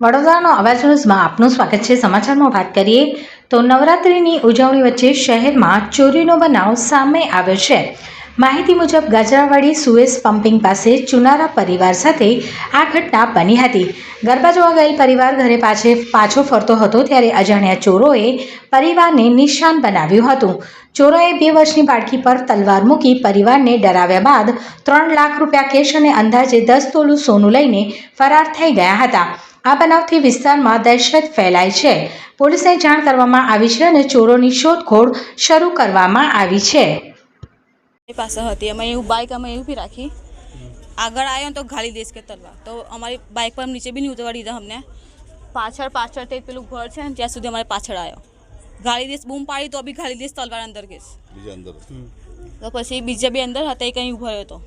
વડોદરાનો અવાજ ન્યૂઝમાં આપનું સ્વાગત છે. સમાચારમાં વાત કરીએ તો નવરાત્રિની ઉજવણી વચ્ચે શહેરમાં ચોરીનો બનાવ સામે આવ્યો છે. માહિતી મુજબ ગાજરાવાડી સુએસ પમ્પિંગ પાસે ચુનારા પરિવાર સાથે આ ઘટના બની હતી. ગરબા જોવા ગયેલ પરિવાર ઘરે પાછે પાછો ફરતો હતો ત્યારે અજાણ્યા ચોરોએ પરિવારને નિશાન બનાવ્યું હતું. ચોરોએ બે વર્ષની બાળકી પર તલવાર મૂકી પરિવારને ડરાવ્યા બાદ ત્રણ લાખ રૂપિયા કેશ અને અંદાજે દસ તોલું સોનું લઈને ફરાર થઈ ગયા હતા. આ બનાવથી વિસ્તારમાં દહેશત ફેલાય છે. પોલીસને જાણ કરવામાં આવી છે અને ચોરોની શોધખોળ શરૂ કરવામાં આવી છે. એ પાસે હતી. અમે એવું બાઇક અમે એવું બી રાખી. આગળ આવ્યો ને તો ગાળી દઈશ કે તલવાર. તો અમારી બાઇક પર નીચે બી નહીં ઉતરવા દીધા અમને. પાછળ પાછળ તે પેલું ઘર છે ને ત્યાં સુધી અમારે પાછળ આવ્યો ગાળી દેશ બૂમ પાડી તો બી ગાળી દેશ તલવાર અંદર ગઈશ. બીજા અંદર તો પછી બીજા બી અંદર હતા એ કંઈ ઊભો રહ્યો હતો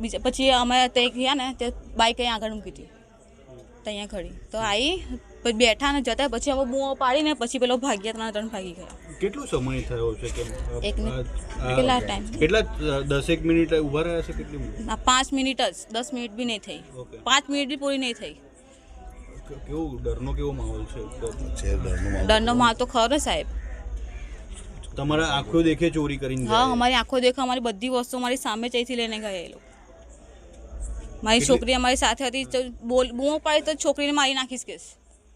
બીજા પછી અમે તે ગયા ને તે બાઇક અહીં આગળ મૂકી હતી. ત્યાં ખડી. તો આવી પછી બેઠા ને જતા પછી હવે બૂમો પાડીને પછી પેલો ભાગ્યા ત્રણ ત્રણ ભાગી ગયા. કેટલો સમય થયો છે કે એક કેટલા ટાઈમ કેટલા દસ દસેક મિનિટ ઊભા રહ્યા છે કેટલી ના પાંચ મિનિટ જ. દસ મિનિટ બી નહીં થઈ. પાંચ મિનિટ બી પૂરી નહીં થઈ. કેવો કેવું ડરનો કેવો માહોલ છે? ડરનો માહોલ. તો ખરો સાહેબ. તમારા આંખો દેખે ચોરી કરીને હા અમારી આંખો દેખા અમારી બધી વસ્તુ અમારી સામે ચઈથી લઈને ગયા એ લોકો. મારી કેટલી- છોકરી અમારી સાથે હતી તો બોલ બૂમો પાડી તો છોકરીને મારી નાખીશ કેસ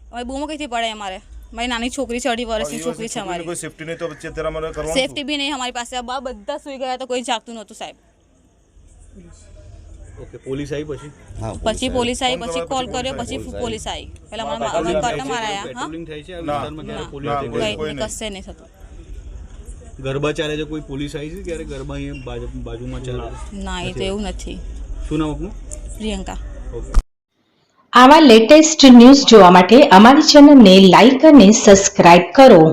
અમારી બૂમો કઈથી પડે અમારે મારી નાની છોકરી છે અઢી વર્ષની છોકરી છે અમારી કોઈ સેફટી નહીં તો પછી અત્યારે અમારે કરવાનું સેફટી બી નહીં અમારી પાસે બા બધા સુઈ ગયા તો કોઈ જાગતું નહોતું સાહેબ ઓકે પોલીસ આવી પછી હા, પછી પોલીસ આવી ફોન પછી કરવા, કોલ પછી કર્યો પોલીસ પછી આવી. પોલીસ આવી પેલા મારા પેટ્રોલિંગ મારા થાય કટ છે, મારાયા હા પેટ્રોલિંગ થાય છે આ ના, વિસ્તારમાં ક્યારે ના, પોલીસ ના, આવી કોઈ- ગઈ? કઈ કોઈ નહીં. કશે નહીં થતું ગરબા ચાલે છે કોઈ પોલીસ આવી છે ક્યારે ગરબા અહીંયા બાજુ- બાજુમાં ચાલે? છે ના એ તો એવું નથી। શું નામ આપનું? પ્રિયંકા. આવા લેટેસ્ટ ન્યૂઝ જોવા માટે અમારી ચેનલને લાઈક અને સબસ્ક્રાઇબ કરો.